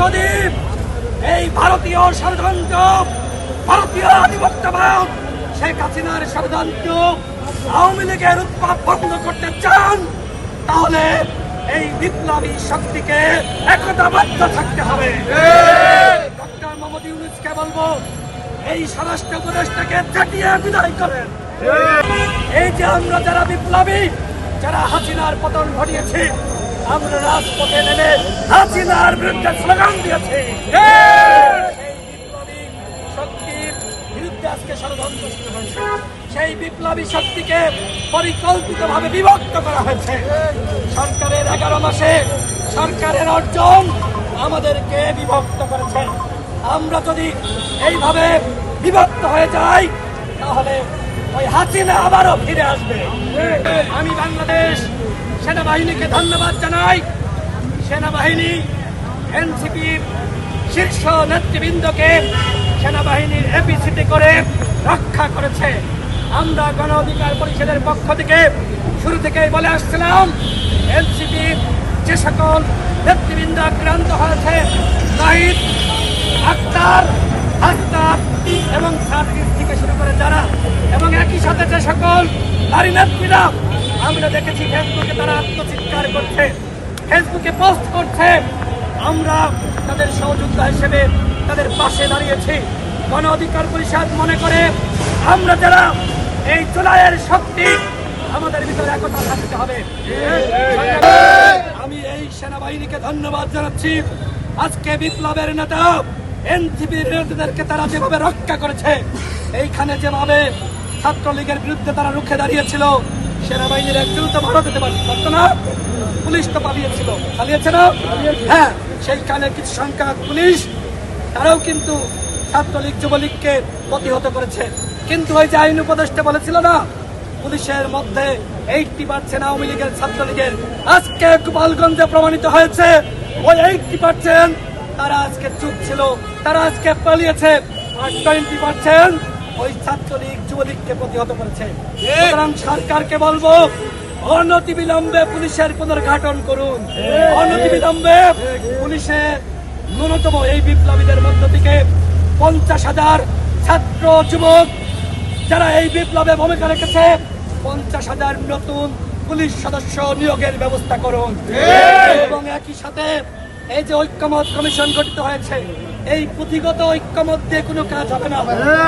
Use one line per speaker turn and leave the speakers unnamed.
যদি এই ভারতীয় ষড়যন্ত্র, ভারতীয় আধিপত্যবাদ, শেখ হাসিনার ষড়যন্ত্র আওয়ামী লীগের উৎপাদ বন্ধ করতে চান, তাহলে এই বিপ্লবী শক্তিকে একতাবদ্ধ থাকতে হবে। ডক্টর মোহাম্মদ ইউনুসকে বলব, এই স্বরাষ্ট্র উপদেশটাকে চাটিয়ে বিদায় করেন। এই যে আমরা যারা বিপ্লবী, যারা হাসিনার পতন ঘটিয়েছি আমরা রাজপথে নেমে হাসিনার বিরুদ্ধে স্লোগান দিয়েছি। শক্তির বিরুদ্ধে সেই বিপ্লবী শক্তিকে পরিকল্পিতভাবে বিভক্ত করা হয়েছে। সরকারের এগারো মাসে সরকারের অর্জন আমাদেরকে বিভক্ত করেছে। আমরা যদি এইভাবে বিভক্ত হয়ে যাই, তাহলে ওই হাসিনা আবারও ফিরে আসবে। আমি বাংলাদেশ সেনাবাহিনীকে ধন্যবাদ জানাই। সেনাবাহিনী এনসিপির শীর্ষ নেতৃবৃন্দকে সেনাবাহিনীর এপিসিতে করে রক্ষা করেছে। আমরা গণ অধিকার পরিষদের পক্ষ থেকে শুরু থেকেই বলে আসছিলাম এনসিপি যে সকল নেতৃবৃন্দ আক্রান্ত হয়েছে নাহিদ আক্তার আক্তার এবং সার্ভিস থেকে শুরু করে যারা, এবং একই সাথে যে সকল নারী নেত্রীরা আমরা দেখেছি ফেসবুকে তারা আত্মচিৎকার করছে ফেসবুকে পোস্ট করছে। আমরা তাদের সহযোগিতা হিসেবে তাদের পাশে দাঁড়িয়েছি। গণ অধিকার পরিষদ মনে করে আমরা যারা এই জুলাইয়ের শক্তি, আমাদের ভিতরে একতা থাকতে হবে। আমি এই সেনাবাহিনীকে ধন্যবাদ জানাচ্ছি। আজকে বিপ্লবের নেতা এনসিপির নেতাদেরকে তারা যেভাবে রক্ষা করেছে, এইখানে যেভাবে ছাত্রলীগের বিরুদ্ধে তারা রুখে দাঁড়িয়েছিল সেনাবাহিনীর একজন তো ভারত যেতে পারত না। পুলিশ তো পালিয়েছিল। পালিয়েছে না? হ্যাঁ সেইখানে কিছু সংখ্যক পুলিশ, তারাও কিন্তু ছাত্রলীগ, যুবলীগকে প্রতিহত করেছে। কিন্তু ওই যে আইন উপদেষ্টা বলেছিল না, পুলিশের মধ্যে এইটটি পার্সেন্ট আওয়ামী লীগের ছাত্রলীগের আজকে গোপালগঞ্জে প্রমাণিত হয়েছে, ওই এইটটি পার্সেন্ট তারা আজকে চুপ ছিল, তারা আজকে পালিয়েছে। আর টোয়েন্টি পার্সেন্ট ওই ছাত্রলীগ যুবলীগকে প্রতিহত করেছে। সুতরাং সরকারকে বলব অনতি বিলম্বে পুলিশের পুনর্ঘাটন করুন। অনতি বিলম্বে পুলিশের ন্যূনতম এই বিপ্লবীদের মধ্য থেকে পঞ্চাশ হাজার ছাত্র যুবক যারা এই বিপ্লবে ভূমিকা রেখেছে পঞ্চাশ হাজার নতুন পুলিশ সদস্য নিয়োগের ব্যবস্থা করুন। এবং একই সাথে এই যে ঐক্যমত কমিশন গঠিত হয়েছে এই পুঁথিগত ঐক্যমত দিয়ে কোনো কাজ হবে না।